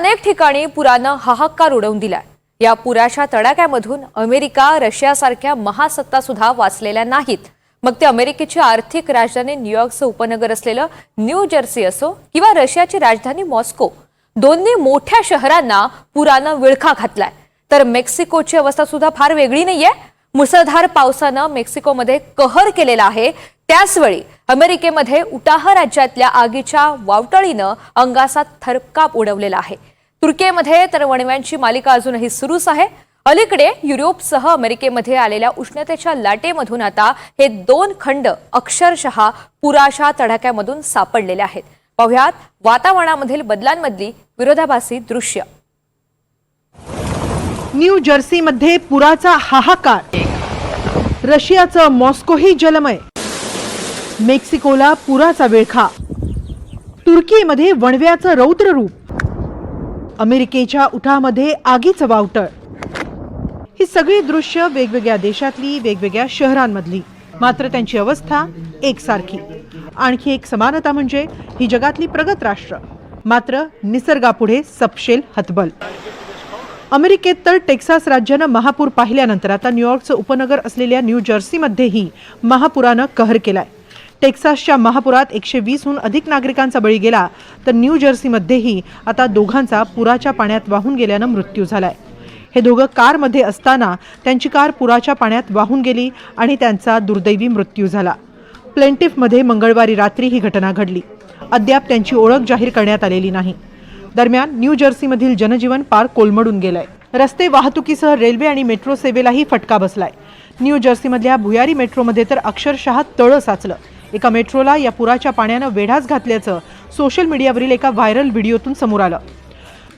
अनेक ठिकाणी पुरानं हाहाकार उडवून दिलाय. या पुराच्या तडाख्यामधून अमेरिका रशियासारख्या महासत्ता सुद्धा वाचलेल्या नाहीत. मग ते अमेरिकेची आर्थिक राजधानी न्यूयॉर्कचं उपनगर असलेलं न्यू जर्सी असो किंवा रशियाची राजधानी मॉस्को दोन्ही मोठ्या शहरांना पुरानं विळखा घातलाय. तर मेक्सिकोची अवस्था सुद्धा फार वेगळी नाहीये. मुसळधार पावसानं मेक्सिकोमध्ये कहर केलेला आहे. त्याचवेळी अमेरिकेमध्ये उटाह राज्यातल्या आगीच्या वावटळीनं अंगाचा थरकाप उडवलेला आहे. तुर्कीमध्ये तर वणव्यांची मालिका अजूनही सुरूच आहे. अलीकडे युरोपसह अमेरिकेमध्ये आलेल्या उष्णतेच्या लाटेमधून आता हे दोन खंड अक्षरशः पुराशा तडाख्यामधून सापडलेले आहेत. पाहुयात वातावरणामधील बदलांमधली विरोधाभासी दृश्य. न्यू जर्सीमध्ये पुराचा हाहाकार. रशियाचं मॉस्कोही जलमय. मेक्सिकोला पुराचा विळखा. तुर्कीमध्ये वणव्याचं रौद्र रूप अमेरिकेच्या उठामध्ये आगीचं वावटळ. ही सगळी दृश्य वेगवेगळ्या देशातली वेगवेगळ्या शहरांमधली. मात्र त्यांची अवस्था एकसारखी. आणखी एक समानता म्हणजे ही जगातली प्रगत राष्ट्र. मात्र निसर्गापुढे सपशेल हतबल. अमेरिकेत तर टेक्सास राज्यानं महापूर पाहिल्यानंतर आता न्यूयॉर्कचं उपनगर असलेल्या न्यू जर्सीमध्येही महापुरानं कहर केलाय. टेक्सासच्या महापुरात एकशे वीसहून अधिक नागरिकांचा बळी गेला तर न्यू जर्सीमध्येही आता दोघांचा पुराच्या पाण्यात वाहून गेल्यानं मृत्यू झालाय. हे दोघं कारमध्ये असताना त्यांची कार पुराच्या पाण्यात वाहून गेली आणि त्यांचा दुर्दैवी मृत्यू झाला. प्लेंटिफमध्ये मंगळवारी रात्री ही घटना घडली. अद्याप त्यांची ओळख जाहीर करण्यात आलेली नाही. दरम्यान न्यू जर्सीमधील जनजीवन पार कोलमडून गेलंय. रस्ते वाहतुकीसह रेल्वे आणि मेट्रो सेवेलाही फटका बसलाय. न्यू जर्सीमधल्या भुयारी मेट्रोमध्ये तर अक्षरशः तळं साचलं. एका मेट्रोला या पुराच्या पाण्यानं वेढाच घातल्याचं सोशल मीडियावरील एका व्हायरल व्हिडिओतून समोर आलं.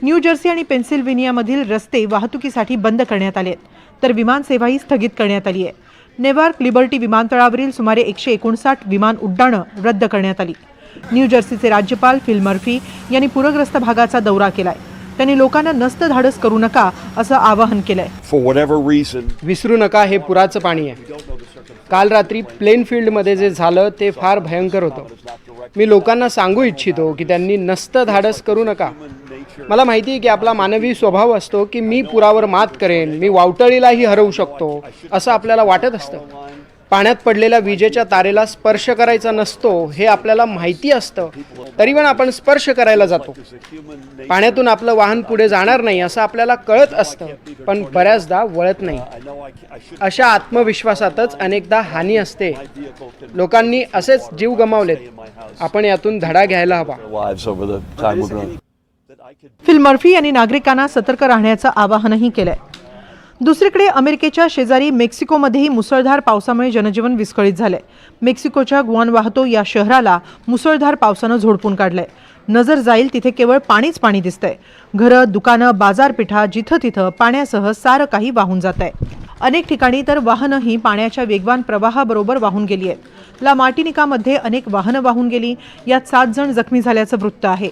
न्यू जर्सी आणि पेन्सिल्व्हेनियामधील रस्ते वाहतुकीसाठी बंद करण्यात आले आहेत तर विमानसेवाही स्थगित करण्यात आली आहे नेवार्क लिबर्टी विमानतळावरील सुमारे एकशे एकोणसाठ विमान उड्डाणं रद्द करण्यात आली. न्यू जर्सीचे राज्यपाल फिल मर्फी यांनी पूरग्रस्त भागाचा दौरा केलाय. त्यांनी लोकांना नस्त धाडस करू नका असं आवाहन केलंय. For whatever reason, विसरू नका हे पुराचं पाणी आहे. काल रात्री प्लेन फील्डमध्ये जे झालं ते फार भयंकर होतं. मी लोकांना सांगू इच्छितो की त्यांनी नसतं धाडस करू नका. मला माहिती आहे की आपला मानवी स्वभाव असतो की मी पुरावर मात करेन मी वावटळीलाही हरवू शकतो असं आपल्याला वाटत असतं. पाण्यात पडलेल्या विजेच्या तारेला स्पर्श करायचा नसतो हे आपल्याला माहिती असतं. तरी पण आपण स्पर्श करायला जातो. पाण्यातून आपलं वाहन पुढे जाणार नाही असं आपल्याला कळत असतं पण बऱ्याचदा वळत नाही. अशा आत्मविश्वासातच अनेकदा हानी असते. लोकांनी असेच जीव गमावलेत. आपण यातून धडा घ्यायला हवा. फिल मर्फी यांनी नागरिकांना सतर्क राहण्याचं आवाहनही केलंय. दुसरीकडे अमेरिकेच्या शेजारी मेक्सिकोमध्येही मुसळधार पावसामुळे जनजीवन विस्कळीत झालंय. मेक्सिकोच्या गुआन वाहतो या शहराला मुसळधार पावसानं झोडपून काढलंय. नजर जाईल तिथे केवळ पाणीच पाणी दिसतंय. घरं दुकानं बाजारपेठा जिथं तिथं पाण्यासह सारं काही वाहून जात आहे अनेक ठिकाणी तर वाहनंही पाण्याच्या वेगवान प्रवाहाबरोबर वाहून गेली आहेत. ला मार्टिनिकामध्ये अनेक वाहनं वाहून गेली. यात सात जण जखमी झाल्याचं वृत्त आहे.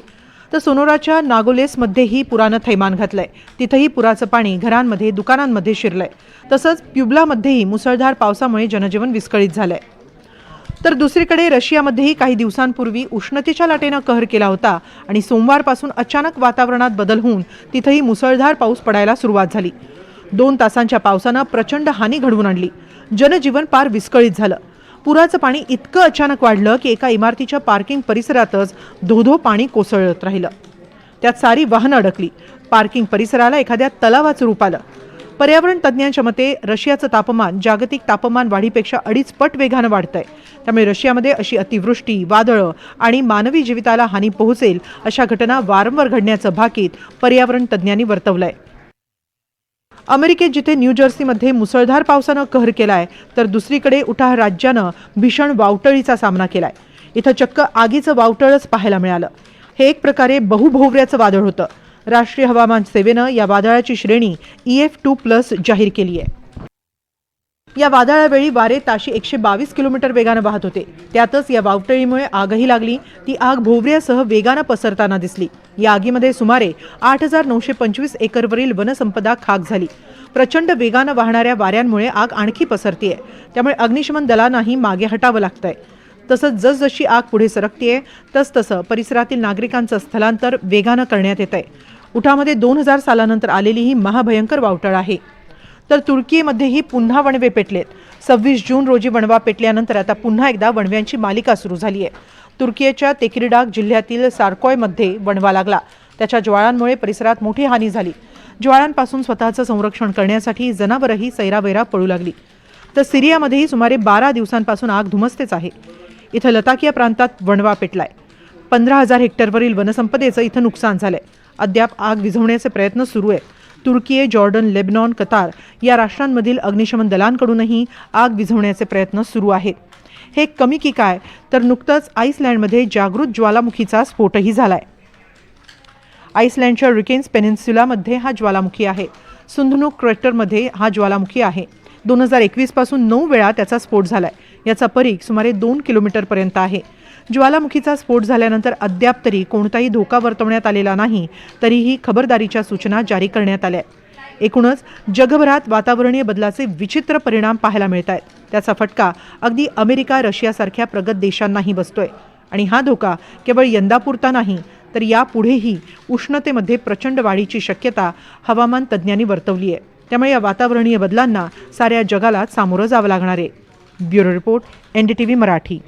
तर सोनोराच्या नागोलेसमध्येही पुरानं थैमान घातलंय. तिथंही पुराचं पाणी घरांमध्ये दुकानांमध्ये शिरलंय. तसंच प्युबलामध्येही मुसळधार पावसामुळे जनजीवन विस्कळीत झालंय. तर दुसरीकडे रशियामध्येही काही दिवसांपूर्वी उष्णतेच्या लाटेनं कहर केला होता आणि सोमवारपासून अचानक वातावरणात बदल होऊन तिथंही मुसळधार पाऊस पडायला सुरुवात झाली. दोन तासांच्या पावसानं प्रचंड हानी घडवून आणली. जनजीवन पार विस्कळीत झालं. पुराचं पाणी इतकं अचानक वाढलं की एका इमारतीच्या पार्किंग परिसरातच धोधो पाणी कोसळत राहिलं. त्यात सारी वाहनं अडकली. पार्किंग परिसराला एखाद्या तलावाचं रूप आलं. पर्यावरण तज्ज्ञांच्या मते रशियाचं तापमान जागतिक तापमान वाढीपेक्षा अडीच पट वेगानं वाढतंय. त्यामुळे रशियामध्ये अशी अतिवृष्टी वादळं आणि मानवी जीविताला हानी पोहोचेल अशा घटना वारंवार घडण्याचं भाकीत पर्यावरण तज्ज्ञांनी वर्तवलं आहे अमेरिकेत जिथे न्यू जर्सीमध्ये मुसळधार पावसानं कहर केलाय तर दुसरीकडे उठाह राज्यानं भीषण वावटळीचा सामना केलाय. इथं चक्क आगीचं वावटळच पाहायला मिळालं. हे एक प्रकारे बहुभोवऱ्याचं वादळ होतं. राष्ट्रीय हवामान सेवेनं या वादळाची श्रेणी ई एफ टू प्लस जाहीर केली आहे या वादळावेळी वारे ताशी एकशे बावीस किलोमीटर वेगानं वाहत होते. त्यातच या वावटळीमुळे आगही लागली. ती आग भोवऱ्यासह वेगानं पसरताना दिसली. या आगीमध्ये सुमारे आठ हजार नऊशे पंचवीस एकरवरील वनसंपदा खाक झाली. प्रचंड वेगानं वाहणाऱ्या वाऱ्यांमुळे आग आणखी पसरतीये. त्यामुळे अग्निशमन दलांनाही मागे हटावं लागतंय. तसंच जसजशी आग पुढे सरकतीये तसतसं परिसरातील नागरिकांचं स्थलांतर वेगानं करण्यात येत आहे उठामध्ये दोन हजार सालानंतर आलेली ही महाभयंकर वावटळ आहे. तर तुर्कीमध्येही पुन्हा वणवे पेटलेत. सव्वीस जून रोजी वणवा पेटल्यानंतर आता पुन्हा एकदा वणव्यांची मालिका सुरू झाली आहे तुर्कीच्या तेकिरडाग जिल्ह्यातील सारकॉयमध्ये वणवा लागला. त्याच्या ज्वाळांमुळे परिसरात मोठी हानी झाली. ज्वाळांपासून स्वतःचं संरक्षण करण्यासाठी जनावरही सैरावैरा पळू लागली. तर सिरियामध्येही सुमारे बारा दिवसांपासून आग धुमसतेच आहे. इथं लताकिया प्रांतात वणवा पेटलाय. पंधरा हजार हेक्टरवरील वनसंपदेचं इथं नुकसान झालंय. अद्याप आग विझवण्याचे प्रयत्न सुरू आहेत. तुर्की जॉर्डन लेबनॉन कतार या राष्ट्रांमधील अग्निशमन दलांकडूनही आग विझवण्याचे प्रयत्न सुरू आहेत. हे कमी की काय? तर नुकतंच आईसलँडमध्ये जागृत ज्वालामुखीचा स्फोटही झालाय. आईसलँडच्या रिकेन्स पेनिन्स्युलामध्ये हा ज्वालामुखी आहे. सुंधनुक क्रेटरमध्ये हा ज्वालामुखी आहे. दोन हजार एकवीसपासून नऊ वेळा त्याचा स्फोट झालाय. याचा परीघ सुमारे दोन किलोमीटरपर्यंत आहे. ज्वालामुखीचा स्फोट झाल्यानंतर अद्याप तरी कोणताही धोका वर्तवण्यात आलेला नाही तरीही खबरदारीच्या सूचना जारी करण्यात आल्या एकूणच जगभरात वातावरणीय बदलाचे विचित्र परिणाम पाहायला मिळत आहेत त्याचा फटका अगदी अमेरिका रशियासारख्या प्रगत देशांनाही बसतोय. आणि हा धोका केवळ यंदापुरता नाही तर यापुढेही उष्णतेमध्ये प्रचंड वाढीची शक्यता हवामान तज्ज्ञांनी वर्तवली आहे त्यामुळे या वातावरणीय बदलांना साऱ्या जगाला सामोरं जावं लागणार आहे. Bureau report N D T V Marathi.